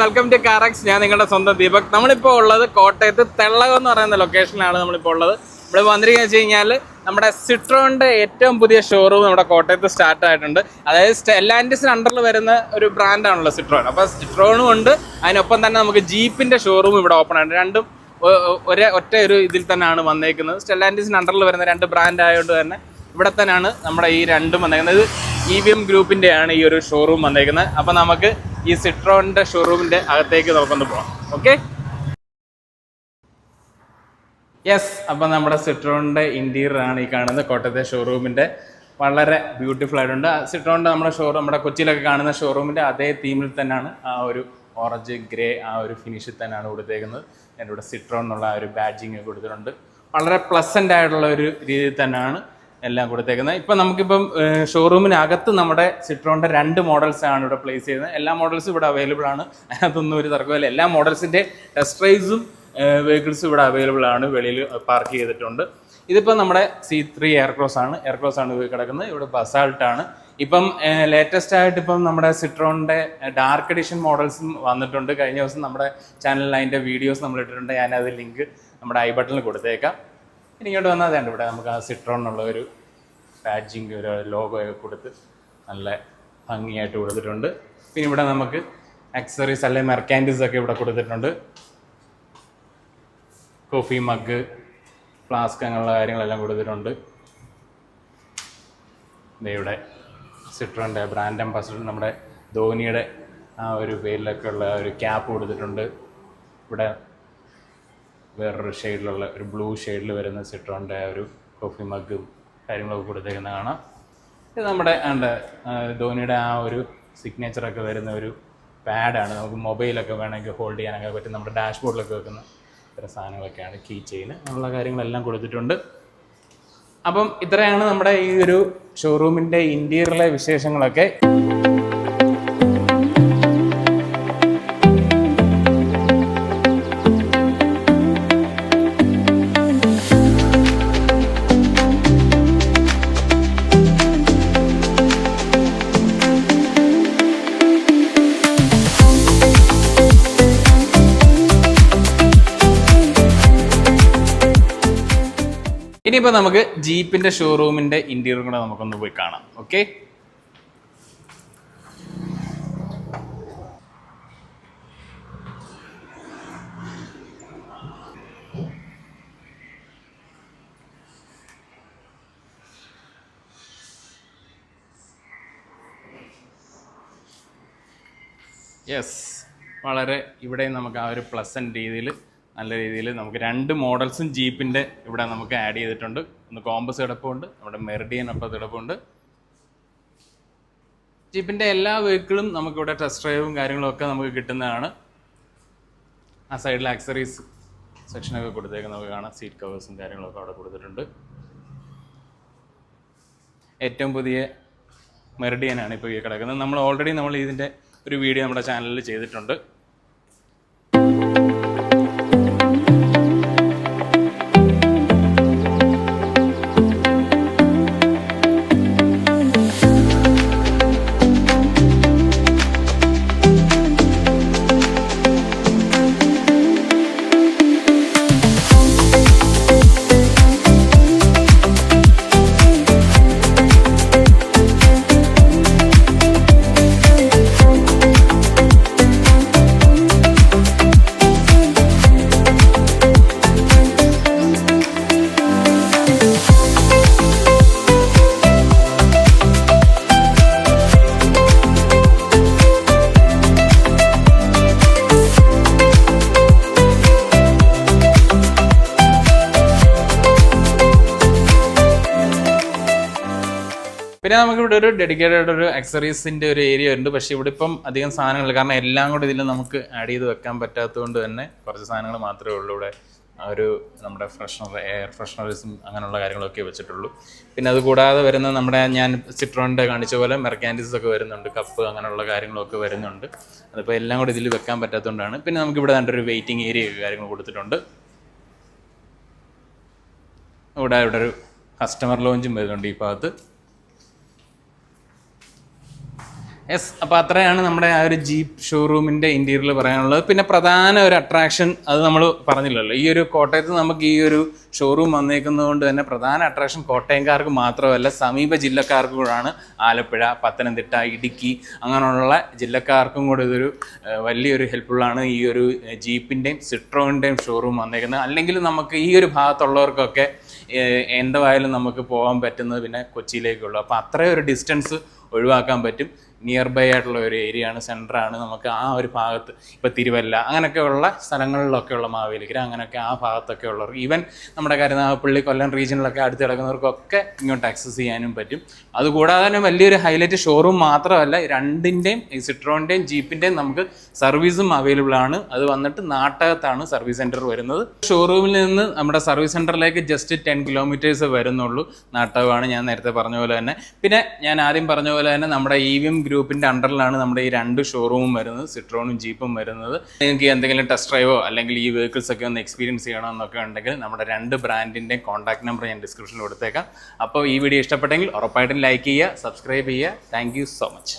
Welcome to കാറക്സ് ഞാൻ നിങ്ങളുടെ സ്വന്തം ദീപക്. നമ്മളിപ്പോൾ ഉള്ളത് കോട്ടയത്ത് തെള്ളകം എന്ന് പറയുന്ന ലൊക്കേഷനിലാണ് നമ്മളിപ്പോൾ ഉള്ളത്. ഇവിടെ വന്നിരിക്കുക വെച്ച് കഴിഞ്ഞാൽ നമ്മുടെ സിട്രോണിന്റെ ഏറ്റവും പുതിയ ഷോറൂം നമ്മുടെ കോട്ടയത്ത് സ്റ്റാർട്ട് ആയിട്ടുണ്ട്. അതായത് സ്റ്റെല്ലാൻഡിസിന് അണ്ടറിൽ വരുന്ന ഒരു ബ്രാൻഡാണല്ലോ സിട്രോൺ അപ്പോൾ സിട്രോണും ഉണ്ട്. അതിനൊപ്പം തന്നെ നമുക്ക് ജീപ്പിന്റെ ഷോറൂം ഇവിടെ ഓപ്പൺ ആയിട്ട് രണ്ടും ഒരേ ഒറ്റ ഒരു ഇതിൽ തന്നെയാണ് വന്നേക്കുന്നത്. സ്റ്റെല്ലാൻഡിസിന് അണ്ടറിൽ വരുന്ന രണ്ട് ബ്രാൻഡ് ആയതുകൊണ്ട് തന്നെ ഇവിടെ തന്നെയാണ് നമ്മുടെ ഈ രണ്ടും വന്നേക്കുന്നത്. ഇ വി എം ഗ്രൂപ്പിന്റെയാണ് ഈ ഒരു ഷോറൂം വന്നേക്കുന്നത്. അപ്പോൾ നമുക്ക് ഈ സിട്രോണിന്റെ ഷോറൂമിന്റെ അകത്തേക്ക് നമുക്കൊന്ന് പോകാം ഓക്കെ യെസ് അപ്പം നമ്മുടെ സിട്രോണിന്റെ ഇന്റീരിയർ ആണ് ഈ കാണുന്നത്. കോട്ടയത്തെ ഷോറൂമിന്റെ വളരെ ബ്യൂട്ടിഫുൾ ആയിട്ടുണ്ട്. സിട്രോണിന്റെ നമ്മുടെ ഷോറൂം നമ്മുടെ കൊച്ചിയിലൊക്കെ കാണുന്ന ഷോറൂമിന്റെ അതേ തീമിൽ തന്നെയാണ് ആ ഒരു ഓറഞ്ച് ഗ്രേ ആ ഒരു ഫിനിഷിൽ തന്നെയാണ് കൊടുത്തേക്കുന്നത്. എന്റെ ഇവിടെ സിട്രോൺ എന്നുള്ള ആ ഒരു ബാഡ്ജിങ് കൊടുത്തിട്ടുണ്ട്. വളരെ പ്ലസന്റ് ആയിട്ടുള്ള ഒരു രീതിയിൽ തന്നെയാണ് എല്ലാം കൊടുത്തേക്കുന്നത്. ഇപ്പം നമുക്കിപ്പം ഷോറൂമിനകത്ത് നമ്മുടെ സിട്രോണിന്റെ രണ്ട് മോഡൽസ് ആണ് ഇവിടെ പ്ലേസ് ചെയ്യുന്നത്. എല്ലാ മോഡൽസും ഇവിടെ അവൈലബിൾ ആണ്. അതിനകത്തൊന്നും ഒരു തർക്കമില്ല എല്ലാ മോഡൽസിന്റെ ടെസ്റ്റ് റൈസും വെഹിക്കിൾസും ഇവിടെ അവൈലബിൾ ആണ്. വെളിയിൽ പാർക്ക് ചെയ്തിട്ടുണ്ട്. ഇതിപ്പോൾ നമ്മുടെ സി ത്രീ എയർക്രോസ് ആണ്. എയർക്രോസ് ആണ് പോയി കിടക്കുന്നത്. ഇവിടെ ബസാൾട്ട് ആണ്. ഇപ്പം ലേറ്റസ്റ്റ് ആയിട്ട് ഇപ്പം നമ്മുടെ സിട്രോണിന്റെ ഡാർക്ക് എഡിഷൻ മോഡൽസും വന്നിട്ടുണ്ട്. കഴിഞ്ഞ ദിവസം നമ്മുടെ ചാനലിൽ അതിന്റെ വീഡിയോസ് നമ്മൾ ഇട്ടിട്ടുണ്ട്. ഞാനത് ലിങ്ക് നമ്മുടെ ഐ ബട്ടണിൽ കൊടുത്തേക്കാം. ഇനി ഇങ്ങോട്ട് വന്നാൽ അതേണ്ട ഇവിടെ നമുക്ക് ആ സിട്രോൺ എന്നുള്ള ഒരു പാച്ചിങ് ഒരു ലോഗോ ഒക്കെ കൊടുത്ത് നല്ല ഭംഗിയായിട്ട് കൊടുത്തിട്ടുണ്ട്. പിന്നെ ഇവിടെ നമുക്ക് അക്സറീസ് അല്ലെങ്കിൽ മെർക്കാൻഡീസ് ഒക്കെ ഇവിടെ കൊടുത്തിട്ടുണ്ട്. കോഫി മഗ് ഫ്ലാസ്ക് അങ്ങനെയുള്ള കാര്യങ്ങളെല്ലാം കൊടുത്തിട്ടുണ്ട്. ഇവിടെ സിട്രോന്റെ ബ്രാൻഡ് അംബാസഡർ നമ്മുടെ ധോനിയുടെ ആ ഒരു പേരിലൊക്കെ ഉള്ള ഒരു ക്യാപ്പ് കൊടുത്തിട്ടുണ്ട്. ഇവിടെ വേറൊരു ഷെയ്ഡിലുള്ള ഒരു ബ്ലൂ ഷെയ്ഡിൽ വരുന്ന സിട്രോണിന്റെ ഒരു കോഫി മഗ്ഗും കാര്യങ്ങളൊക്കെ കൊടുത്തേക്കുന്ന കാണാം. ഇത് നമ്മുടെ ഉണ്ട് ധോണിയുടെ ആ ഒരു സിഗ്നേച്ചറൊക്കെ വരുന്ന ഒരു പാഡാണ് നമുക്ക് മൊബൈലൊക്കെ വേണമെങ്കിൽ ഹോൾഡ് ചെയ്യാനൊക്കെ പറ്റും. നമ്മുടെ ഡാഷ്ബോർഡിലൊക്കെ വെക്കുന്ന ഇത്തരം സാധനങ്ങളൊക്കെയാണ് കീ ചെയിൻ അങ്ങനെയുള്ള കാര്യങ്ങളെല്ലാം കൊടുത്തിട്ടുണ്ട്. അപ്പം ഇത്രയാണ് നമ്മുടെ ഈ ഒരു ഷോറൂമിന്റെ ഇന്റീരിയറിലെ വിശേഷങ്ങളൊക്കെ. ഇനിയിപ്പോൾ നമുക്ക് ജീപ്പിന്റെ ഷോറൂമിന്റെ ഇന്റീരിയർ കൂടെ നമുക്കൊന്ന് പോയി കാണാം. ഓക്കെ? യെസ് വളരെ ഇവിടെ നമുക്ക് ആ ഒരു പ്ലസന്റ് രീതിയിൽ നല്ല രീതിയിൽ നമുക്ക് രണ്ട് മോഡൽസും ജീപ്പിന്റെ ഇവിടെ നമുക്ക് ആഡ് ചെയ്തിട്ടുണ്ട്. ഒന്ന് കോമ്പസ് കിടപ്പുണ്ട് നമ്മുടെ മെറിഡിയൻ അപ്പുറത്ത് കിടപ്പുണ്ട്. ജീപ്പിന്റെ എല്ലാ വെഹിക്കിളും നമുക്കിവിടെ ടെസ്റ്റ് ഡ്രൈവും കാര്യങ്ങളൊക്കെ നമുക്ക് കിട്ടുന്നതാണ്. ആ സൈഡിൽ ആക്സറീസ് സെക്ഷനൊക്കെ കൊടുത്തേക്ക് നമുക്ക് കാണാം. സീറ്റ് കവേഴ്സും കാര്യങ്ങളൊക്കെ അവിടെ കൊടുത്തിട്ടുണ്ട്. ഏറ്റവും പുതിയ മെറിഡിയനാണ് ഇപ്പോൾ ഈ കിടക്കുന്നത്. നമ്മൾ ഓൾറെഡി നമ്മൾ ഇതിന്റെ ഒരു വീഡിയോ നമ്മുടെ ചാനലിൽ ചെയ്തിട്ടുണ്ട്. പിന്നെ നമുക്ക് ഇവിടെ ഒരു ഡെഡിക്കേറ്റഡ് ഒരു അക്സറീസിന്റെ ഒരു ഏരിയ ഉണ്ട്. പക്ഷെ ഇവിടെ ഇപ്പം അധികം സാധനങ്ങൾ കാരണം എല്ലാം കൂടി ഇതിൽ നമുക്ക് ആഡ് ചെയ്ത് വെക്കാൻ പറ്റാത്തതുകൊണ്ട് തന്നെ കുറച്ച് സാധനങ്ങൾ മാത്രമേ ഉള്ളൂ ഇവിടെ. ഒരു നമ്മുടെ ഫ്രഷ്നർ എയർ ഫ്രഷ്നറിസും അങ്ങനെയുള്ള കാര്യങ്ങളൊക്കെ വെച്ചിട്ടുള്ളൂ. പിന്നെ അത് കൂടാതെ വരുന്ന നമ്മുടെ ഞാൻ സിട്രോണിന്റെ കാണിച്ച പോലെ മെർക്കാൻഡിസ് ഒക്കെ വരുന്നുണ്ട്. കപ്പ് അങ്ങനെയുള്ള കാര്യങ്ങളൊക്കെ വരുന്നുണ്ട്. അതിപ്പോൾ എല്ലാം കൂടി ഇതിൽ വെക്കാൻ പറ്റാത്തതുകൊണ്ടാണ്. പിന്നെ നമുക്ക് ഇവിടെ നല്ലൊരു വെയിറ്റിംഗ് ഏരിയ കാര്യങ്ങൾ കൊടുത്തിട്ടുണ്ട്. ഇവിടെ ഇവിടെ ഒരു കസ്റ്റമർ ലോഞ്ചും വരുന്നുണ്ട് ഈ ഭാഗത്ത്. യെസ് അപ്പോൾ അത്രയാണ് നമ്മുടെ ആ ഒരു ജീപ്പ് ഷോറൂമിന്റെ ഇന്റീരിയൽ പറയാനുള്ളത്. പിന്നെ പ്രധാന ഒരു അട്രാക്ഷൻ അത് നമ്മൾ പറഞ്ഞില്ലല്ലോ. ഈ ഒരു കോട്ടയത്ത് നമുക്ക് ഈ ഒരു ഷോറൂം വന്നേക്കുന്നത് കൊണ്ട് തന്നെ പ്രധാന അട്രാക്ഷൻ കോട്ടയംകാർക്ക് മാത്രമല്ല സമീപ ജില്ലക്കാർക്കും കൂടാണ്. ആലപ്പുഴ പത്തനംതിട്ട ഇടുക്കി അങ്ങനെയുള്ള ജില്ലക്കാർക്കും കൂടെ ഇതൊരു വലിയൊരു ഹെൽപ്ഫുള്ളാണ് ഈ ഒരു ജീപ്പിന്റെയും സിട്രോണിന്റെയും ഷോറൂം വന്നേക്കുന്നത്. അല്ലെങ്കിൽ നമുക്ക് ഈ ഒരു ഭാഗത്തുള്ളവർക്കൊക്കെ എന്തായാലും നമുക്ക് പോകാൻ പറ്റുന്നത് പിന്നെ കൊച്ചിയിലേക്കുള്ളൂ. അപ്പോൾ അത്രയും ഒരു ഡിസ്റ്റൻസ് ഒഴിവാക്കാൻ പറ്റും. നിയർ ബൈ ആയിട്ടുള്ള ഒരു ഏരിയ ആണ് സെന്ററാണ് നമുക്ക് ആ ഒരു ഭാഗത്ത്. ഇപ്പോൾ തിരുവല്ല അങ്ങനെയൊക്കെയുള്ള സ്ഥലങ്ങളിലൊക്കെയുള്ള മാവേലിക്കര അങ്ങനെയൊക്കെ ആ ഭാഗത്തൊക്കെ ഉള്ളവർ ഈവൻ നമ്മുടെ കരുനാഗപ്പള്ളി കൊല്ലം റീജിയനിലൊക്കെ അടുത്ത് കിടക്കുന്നവർക്കൊക്കെ ഇങ്ങോട്ട് ആക്സസ് ചെയ്യാനും പറ്റും. അതുകൂടാതെ തന്നെ വലിയൊരു ഹൈലൈറ്റ് ഷോറൂം മാത്രമല്ല രണ്ടിന്റെയും ഈ സിട്രോണിന്റെയും ജീപ്പിന്റെയും നമുക്ക് സർവീസും അവൈലബിൾ ആണ്. അത് വന്നിട്ട് നാട്ടകത്താണ് സർവീസ് സെന്റർ വരുന്നത്. ഷോറൂമിൽ നിന്ന് നമ്മുടെ സർവീസ് സെന്ററിലേക്ക് ജസ്റ്റ് ടെൻ കിലോമീറ്റേഴ്സ് വരുന്നുള്ളൂ. നാട്ടകമാണ് ഞാൻ നേരത്തെ പറഞ്ഞ പോലെ തന്നെ. പിന്നെ ഞാൻ ആദ്യം പറഞ്ഞ പോലെ തന്നെ നമ്മുടെ ഇ വി എം ഗ്രൂപ്പിന്റെ അണ്ടറിലാണ് നമ്മുടെ ഈ രണ്ട് ഷോറൂമും വരുന്നത്. സിട്രോണും ജീപ്പും വരുന്നത്. നിങ്ങൾക്ക് എന്തെങ്കിലും ടെസ്റ്റ് ഡ്രൈവോ അല്ലെങ്കിൽ ഈ വെഹിക്കിൾസ് ഒക്കെ ഒന്ന് എക്സ്പീരിയൻസ് ചെയ്യണമെന്നൊക്കെ ഉണ്ടെങ്കിൽ നമ്മുടെ രണ്ട് ബ്രാൻഡിന്റെ കോൺടാക്ട് നമ്പർ ഞാൻ ഡിസ്ക്രിപ്ഷനിൽ കൊടുത്തേക്കാം. അപ്പോൾ ഈ വീഡിയോ ഇഷ്ടപ്പെട്ടെങ്കിൽ ഉറപ്പായിട്ടും ലൈക്ക് ചെയ്യുക സബ്സ്ക്രൈബ് ചെയ്യുക. Thank so much.